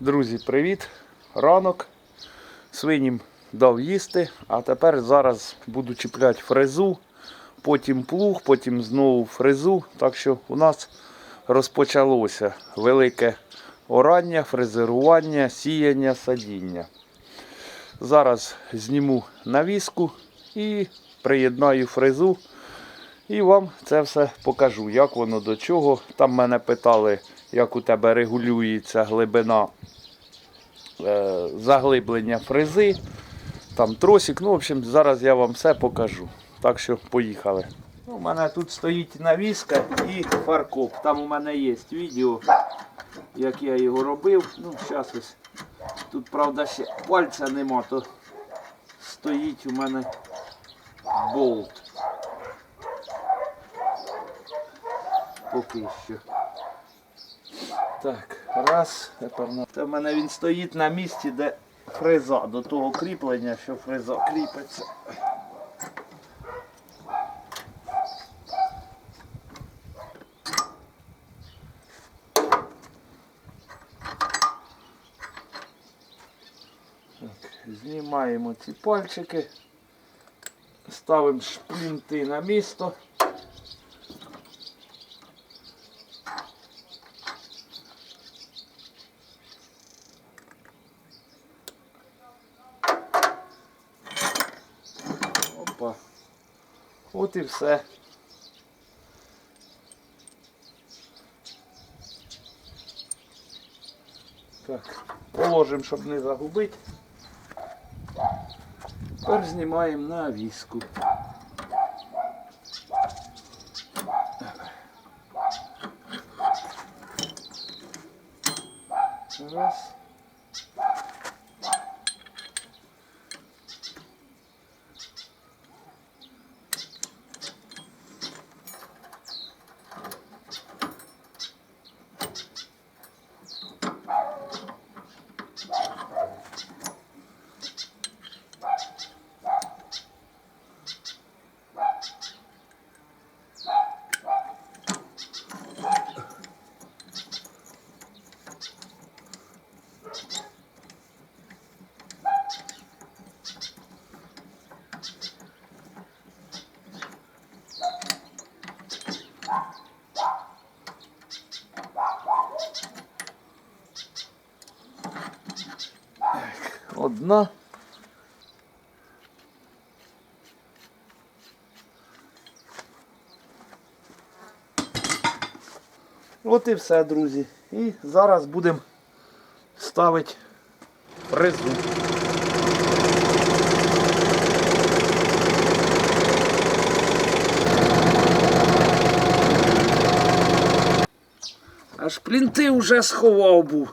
Друзі, привіт! Ранок. Свинім дав їсти, а тепер зараз буду чіпляти фрезу, потім плуг, потім знову фрезу. Так що у нас розпочалося велике орання, фрезерування, сіяння, садіння. Зараз зніму навіску і приєднаю фрезу. І вам це все покажу, як воно до чого. Там мене питали, як у тебе регулюється глибина е, заглиблення фрези. Там тросик. Ну, в общем, зараз я вам все покажу. Так що поїхали. Ну, у мене тут стоїть навіска і фаркоп. Там у мене є відео, як я його робив. Ну, зараз ось. Тут, правда, ще пальця нема, то стоїть у мене болт. Поки що. Так, раз. Тепер на... Це в мене він стоїть на місці, де фреза, до того кріплення, що фреза кріпиться. Знімаємо ці пальчики, ставимо шплінти на місто. Опа. От і все. Так, положимо, щоб не загубити. Тепер знімаємо на віску. Раз. Одна. От і все, друзі. І зараз будемо ставити фрезу. Аж плінти вже сховав був.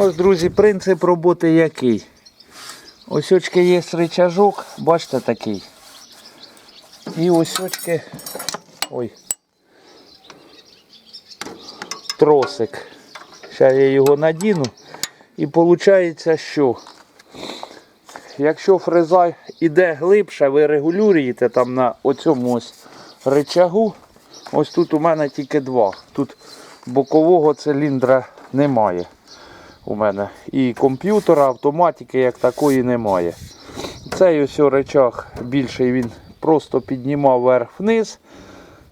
Ось, друзі, принцип роботи який. Ось є рычажок, бачите такий. І ось очки. Ой. Тросик. Зараз я його надіну. І виходить, що якщо фреза йде глибше, ви регулюєте там на оцьому ось рычагу. Ось тут у мене тільки два. Тут бокового циліндра немає у мене. І комп'ютера, автоматики як такої немає. Цей ось речах більший він просто піднімав вверх-вниз.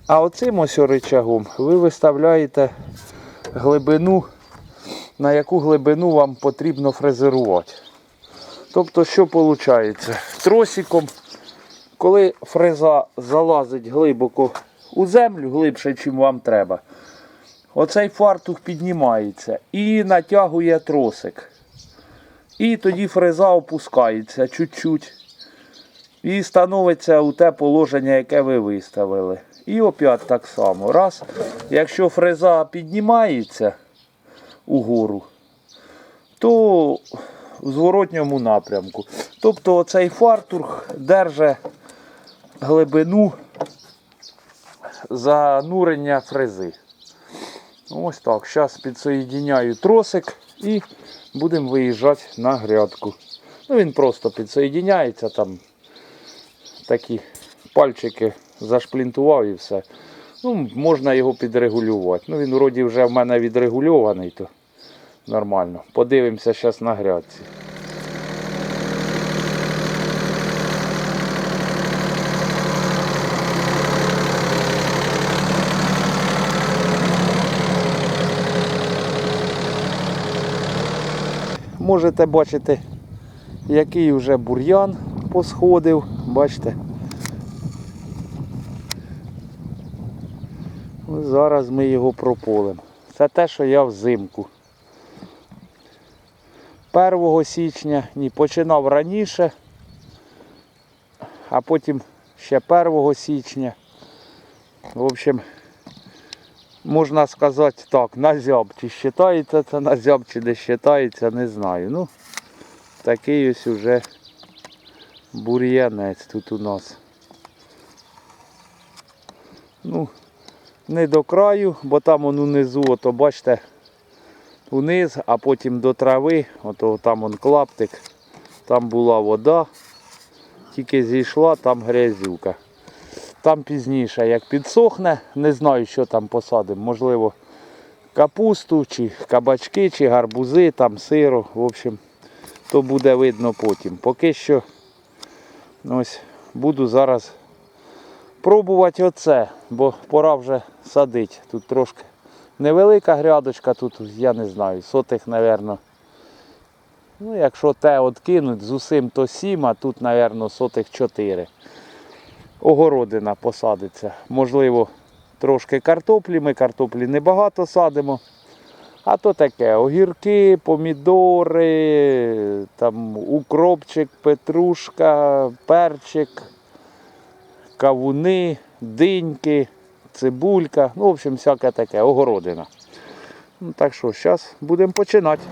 А оцим ось речагом ви виставляєте глибину, на яку глибину вам потрібно фрезерувати. Тобто, що виходить? Тросиком, коли фреза залазить глибоко у землю, глибше, ніж вам треба, Оцей фартух піднімається і натягує тросик. І тоді фреза опускається чуть-чуть. І становиться у те положення, яке ви виставили. І опять так само. Раз. Якщо фреза піднімається угору, то в зворотньому напрямку. Тобто цей фартур держить глибину занурення фрези. Ось так. Зараз підсоєдиняю тросик і будемо виїжджати на грядку. Ну, він просто підсоєдиняється, там такі пальчики зашплінтував і все. Ну, можна його підрегулювати. Ну, він вроді вже в мене відрегульований, то нормально. Подивимося зараз на грядці. Можете бачити, який вже бур'ян посходив. Бачите? Зараз ми його прополимо. Це те, що я взимку. 1 січня, ні, починав раніше, а потім ще 1 січня. В общем, можна сказати так, на зяб. Чи вважається це на зяб, чи не вважається, не знаю. Ну, такий ось уже бур'янець тут у нас. Ну, не до краю, бо там он унизу, ото бачите, униз, а потім до трави, ото там он клаптик, там була вода, тільки зійшла, там грязюка. Там пізніше, як підсохне, не знаю, що там посадимо. Можливо, капусту, чи кабачки, чи гарбузи, там сиру. В общем, то буде видно потім. Поки що ось буду зараз пробувати оце, бо пора вже садити. Тут трошки невелика грядочка, тут я не знаю, сотих, мабуть. Ну, якщо те от кинуть, з усім то сім, а тут, мабуть, сотих чотири. Огородина посадиться. Можливо, трошки картоплі. Ми картоплі небагато садимо. А то таке огірки, помідори, там укропчик, петрушка, перчик, кавуни, диньки, цибулька. Ну, в общем, всяке таке, огородина. Ну, так що, зараз будемо починати.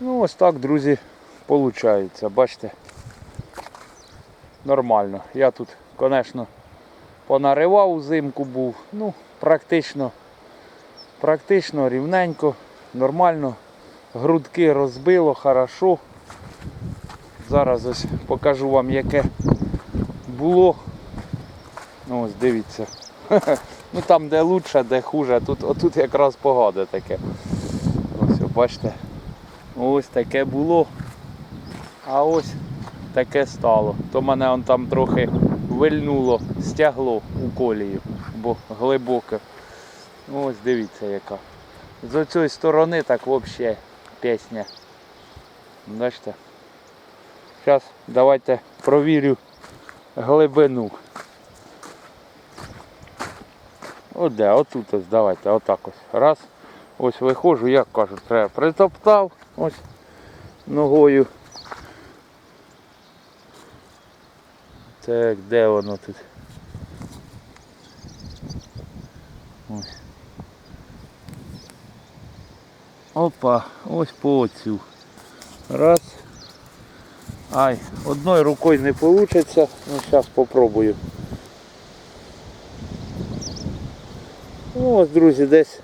Ну, ось так, друзі, виходить. Бачите, нормально. Я тут, звісно, понаривав узимку був. Ну, практично, практично рівненько, нормально. Грудки розбило, хорошо. Зараз ось покажу вам, яке було. Ну, ось дивіться. Ну там де лучше, де хуже, тут, отут якраз погода таке. Ось, бачите. Ось таке було. А ось таке стало. То мене он там трохи вильнуло, стягло у колію, бо глибоке. Ось дивіться яка. З цієї сторони так взагалі пісня. Бачите? Зараз давайте провірю глибину. От де, отут ось давайте, отак ось. Раз. Ось виходжу, як кажуть, треба притоптав Ось ногою. Так, де воно тут? Ось. Опа, ось по оцю. Раз. Ай, одною рукою не вийде, ну зараз спробую. Ну, ось, друзі, десь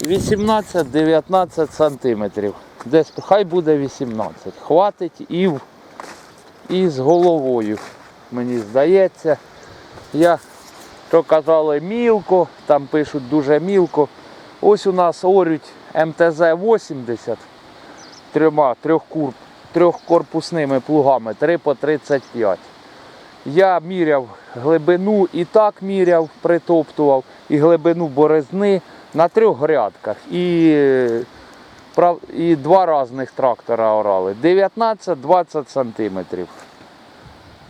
18-19 сантиметрів. Десь хай буде 18. Хватить і, і з головою, мені здається. Я то казали мілко, там пишуть дуже мілко. Ось у нас орють МТЗ-80 трьома трьохкур, трьохкорпусними плугами 3 по 35. Я міряв глибину і так міряв, притоптував, і глибину борозни на трьох грядках. І, і два різних трактора орали. 19-20 сантиметрів.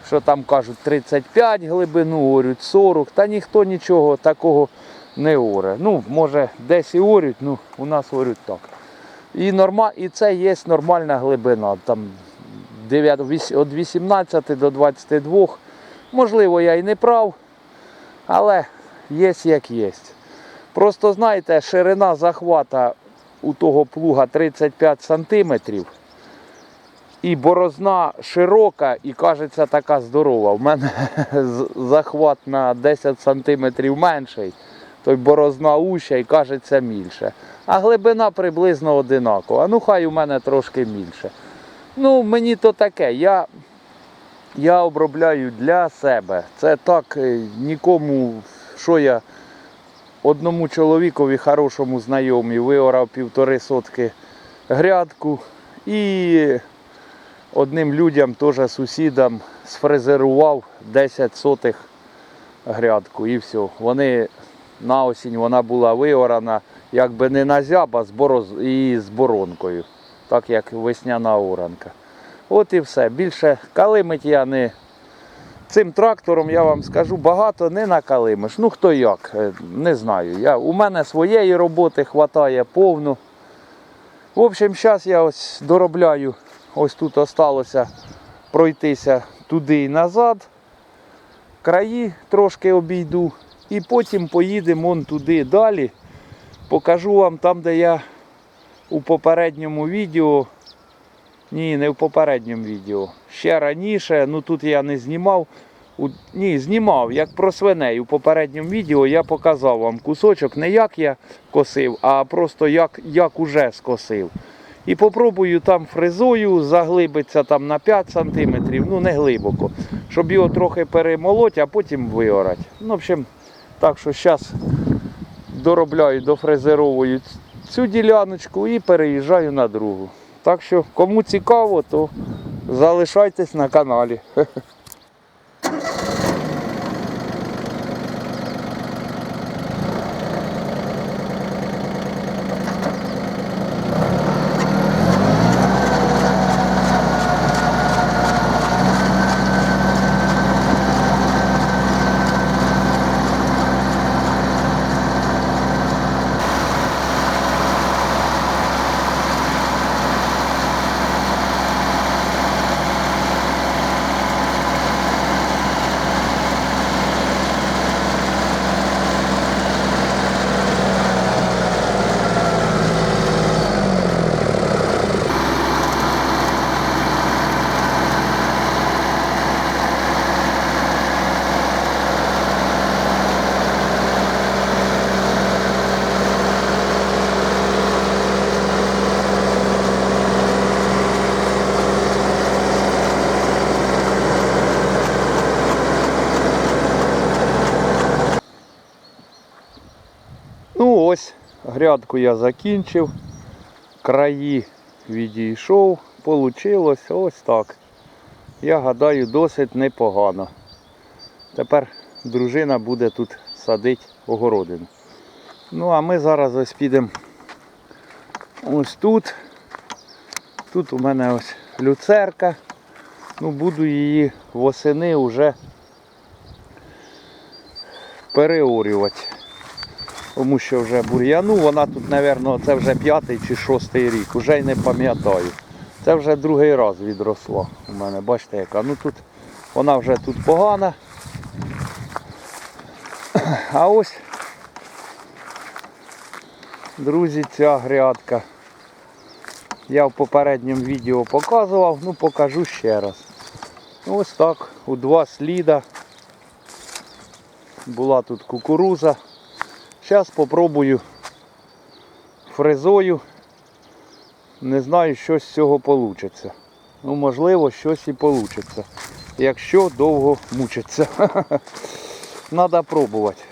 Що там кажуть, 35 глибину орють, 40, та ніхто нічого такого не оре. Ну, може, десь і орють, ну у нас орють так. І, норма... і це є нормальна глибина. Там 9, від 18 до 22. Можливо, я і не прав, але є як є. Просто знаєте, ширина захвата у того плуга 35 сантиметрів. І борозна широка і кажеться така здорова. У мене захват на 10 сантиметрів менший, то борозна уща і кажеться більше. А глибина приблизно одинакова. Ну хай у мене трошки більше. Ну, мені то таке. Я, я обробляю для себе. Це так, е, нікому, що я одному чоловікові хорошому знайомі виорав півтори сотки грядку і одним людям, теж сусідам, сфрезерував 10 сотих грядку і все. Вони на осінь вона була виорана, якби не на зяб, а з, і з боронкою, так як весняна оранка. От і все. Більше калимить я не. Цим трактором я вам скажу, багато не накалимиш. Ну хто як, е, не знаю. Я, у мене своєї роботи вистачає повну. В общем, зараз я ось доробляю, ось тут осталося пройтися туди і назад. Краї трошки обійду. І потім поїдемо он туди далі. Покажу вам там, де я у попередньому відео. Ні, не в попередньому відео. Ще раніше, ну тут я не знімав. У- Ні, знімав, як про свиней. У попередньому відео я показав вам кусочок, не як я косив, а просто як, як уже скосив. І попробую там фрезою заглибитися там на 5 см, ну не глибоко, щоб його трохи перемолоть, а потім виорати. Ну, в общем, так що зараз доробляю, дофрезеровую цю діляночку і переїжджаю на другу. Так що, кому цікаво, то залишайтесь на каналі. Ну ось, грядку я закінчив, краї відійшов, получилось ось так. Я гадаю, досить непогано. Тепер дружина буде тут садити огородину. Ну а ми зараз ось підемо ось тут. Тут у мене ось люцерка. Ну, буду її восени вже переорювати. Тому що вже бур'яну, вона тут, мабуть, це вже п'ятий чи шостий рік, вже й не пам'ятаю. Це вже другий раз відросла у мене, бачите яка. Ну тут вона вже тут погана. А ось, друзі, ця грядка. Я в попередньому відео показував, ну покажу ще раз. Ось так, у два сліда. Була тут кукуруза. Зараз спробую фрезою. Не знаю, що з цього вийде. Ну, можливо, щось і вийде. Якщо довго мучиться. Треба пробувати.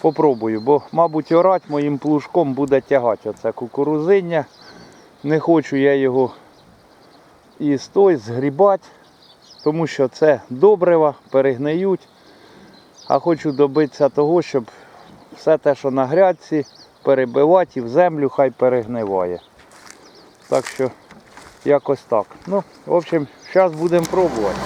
Попробую, бо, мабуть, орать моїм плужком буде тягати оце кукурузиння. Не хочу я його і стой згрібати, тому що це добрива, перегниють. А хочу добитися того, щоб все те, що на грядці, перебивати і в землю хай перегниває. Так що якось так. Ну, в общем, зараз будемо пробувати.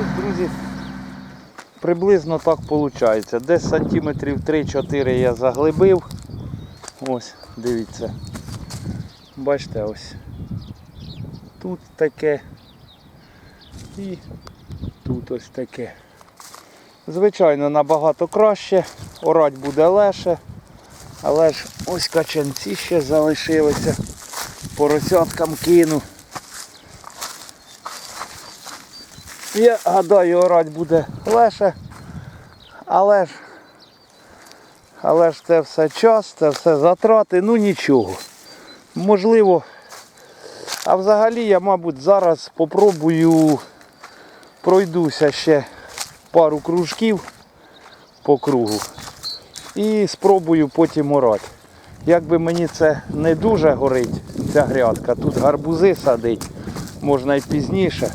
Ось, Друзі, приблизно так виходить. Десь сантиметрів 3-4 я заглибив. Ось, дивіться. Бачите, ось. Тут таке. І тут ось таке. Звичайно, набагато краще, орать буде легше. Але ж ось качанці ще залишилися. Поросяткам кину. Я гадаю, орать буде легше, але ж, але ж це все час, це все затрати, ну нічого. Можливо. А взагалі я, мабуть, зараз попробую пройдуся ще пару кружків по кругу і спробую потім орати. Якби мені це не дуже горить, ця грядка, тут гарбузи садить, можна і пізніше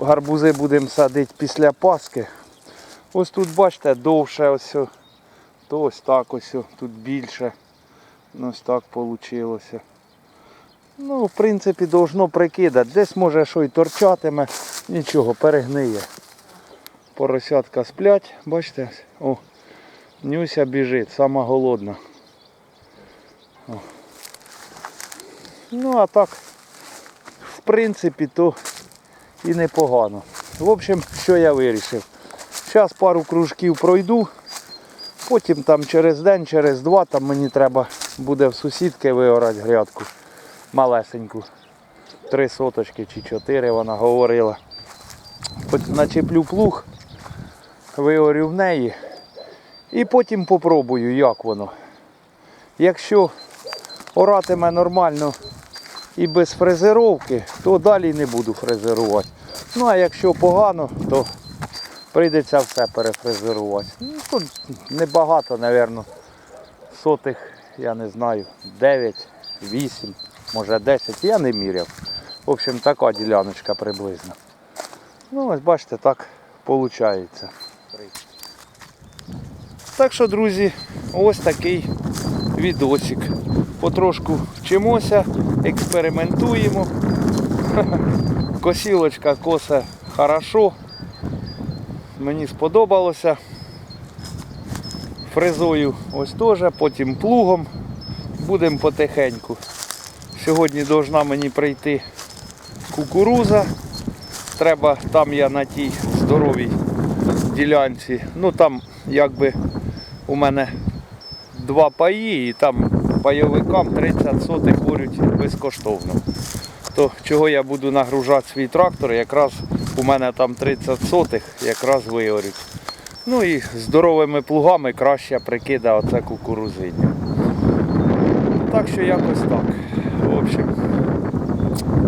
гарбузи будемо садити після Пасхи. Ось тут, бачите, довше ось, то ось так ось, тут більше. Ну, Ось так вийшло. Ну, в принципі, должно прикидати. Десь може що й торчатиме, нічого, перегниє. Поросятка сплять, бачите? О, Нюся біжить, сама голодна. О. Ну а так, в принципі, то і непогано. В общем, що я вирішив? Зараз пару кружків пройду, потім там через день, через два там мені треба буде в сусідки виорати грядку малесеньку. Три соточки чи чотири вона говорила. Начеплю плуг, виорю в неї і потім попробую, як воно. Якщо оратиме нормально і без фрезеровки, то далі не буду фрезерувати. Ну а якщо погано, то прийдеться все перефрезерувати. Ну, тут небагато, мабуть, сотих, я не знаю, 9, 8, може 10, я не міряв. В общем, така діляночка приблизно. Ну, ось бачите, так виходить. Так що, друзі, ось такий відосик. Потрошку вчимося, експериментуємо. Косілочка косе хорошо. Мені сподобалося. Фрезою ось теж, потім плугом. Будемо потихеньку. Сьогодні должна мені прийти кукуруза. Треба, там я на тій здоровій ділянці. Ну там якби у мене два паї і там пайовикам 30 сотих горють безкоштовно. то чого я буду нагружати свій трактор, якраз у мене там 30 сотих, якраз виорють. Ну і здоровими плугами краще прикида оце кукурузиння. Так що якось так. В общем,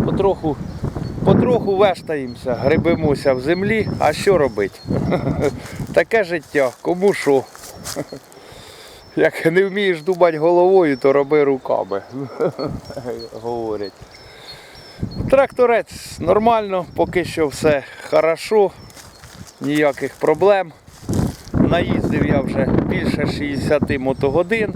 потроху, потроху вештаємося, грибемося в землі, а що робити? Таке життя, кому що. Як не вмієш думати головою, то роби руками. Говорять. Тракторець нормально, поки що все хорошо, ніяких проблем. Наїздив я вже більше 60 мотогодин.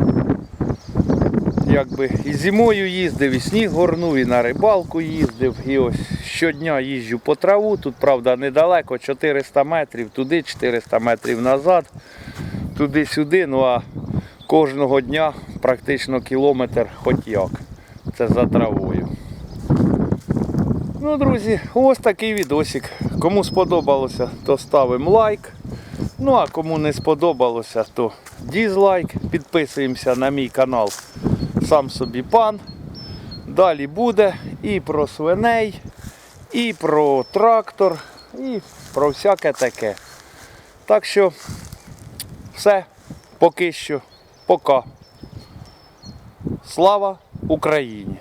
Якби і зимою їздив, і сніг горнув, і на рибалку їздив. І ось щодня їжджу по траву. Тут, правда, недалеко, 400 метрів туди, 400 метрів назад, туди-сюди. Ну а кожного дня практично кілометр хоч як. Це за травою. Ну, друзі, ось такий відосик. Кому сподобалося, то ставимо лайк. Ну а кому не сподобалося, то дізлайк. Підписуємося на мій канал Сам собі пан. Далі буде і про свиней, і про трактор, і про всяке таке. Так що все, поки що, пока. Слава Україні!